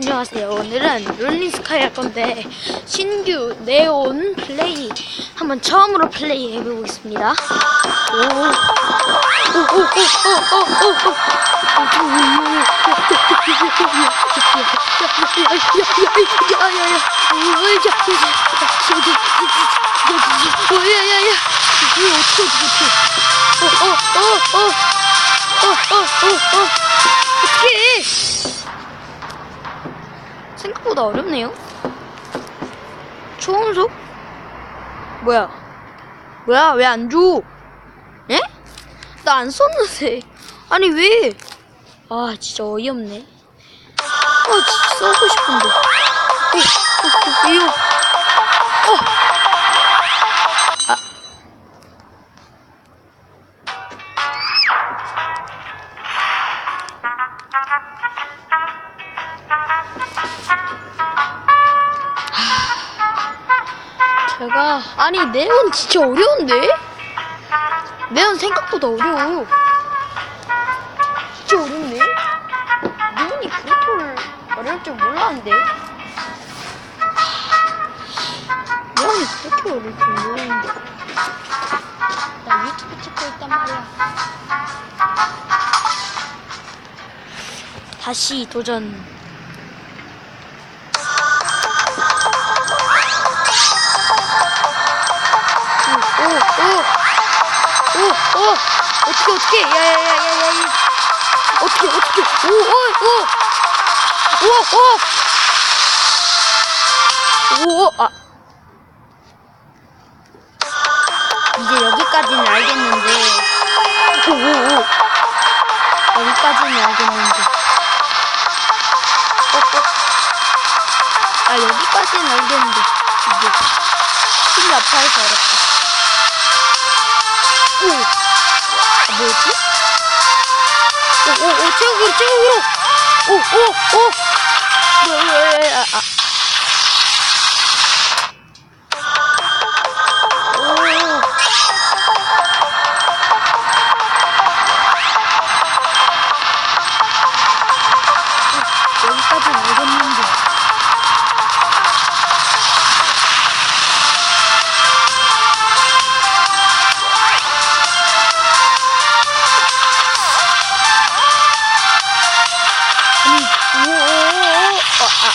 안녕하세요. 오늘은 롤링스카이 할 건데 신규 네온 플레이 한번 처음으로 플레이 해보겠습니다. 오, 오, 오, 오, 오, 오, 오, 오, 야야야, 생각보다 어렵네요. 초음속? 뭐야? 뭐야? 왜 안 줘? 예? 나 안 썼는데. 아니 왜? 아 진짜 어이없네. 아 진짜 써고 싶은데. 어, 어, 어, 이거. 어. 제가 아니 네온 진짜 어려운데? 네온 생각보다 어려워. 진짜 어렵네. 네온이 그렇게 어려울 줄 몰랐는데. 네온이 그렇게 어려울 줄 몰랐는데. 나 유튜브 찍고 있단 말이야. 다시 도전. 어떻게, 어떻게, 야, 야, 야, 야, 야, 야. 어떻게, 어떻게, 오, 오, 오, 오, 오, 오, 아. 이제 여기까지는 알겠는데, 오, 오, 오. 여기까지는 알겠는데. 어, 어. 아, 여기까지는 알겠는데, 이게. 힘이 아파해서 어렵다. 오! 아, 뭐였지? 오, 오, 오, 최고로, 최고로! 오, 오, 오! 뭐야, 아, 아. 아.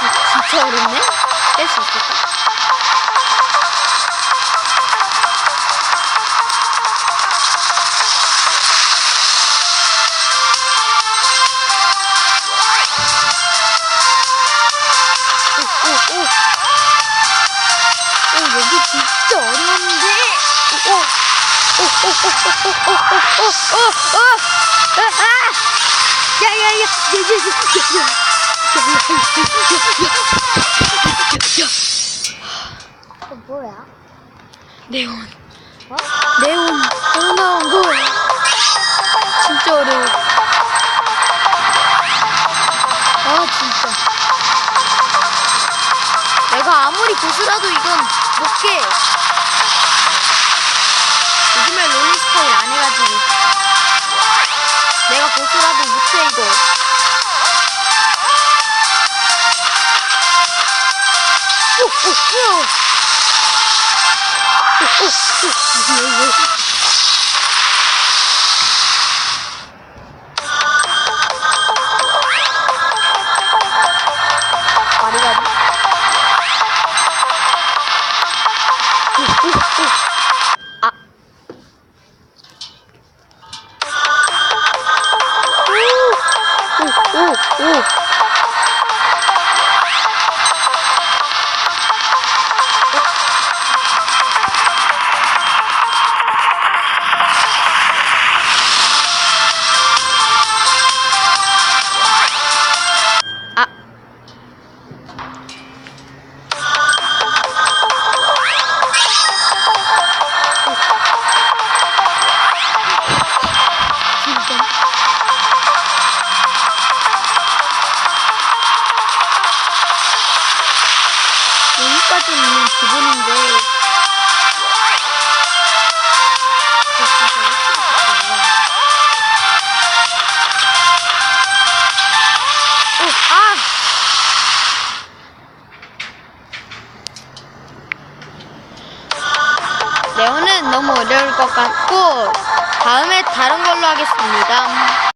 아, 진짜 어렵네? 깰수 있을까? 오, 아, 아! 야, 야, 야, 야, 야, 야, 야, 야, 야, 야, 야, 야. 그 뭐야? 네온. 어? 네온 새로 나온 거 진짜 어려워. 아 진짜. 내가 아무리 고수라도 이건 못 깨. 요즘에 롤링 스타일 안 해가지고 내가 고수라도 못해 이거. 오, 오, 오. 오, 오, 오, うんう。ん 기본인데 아! 레오는 너무 어려울 것 같고 다음에 다른 걸로 하겠습니다.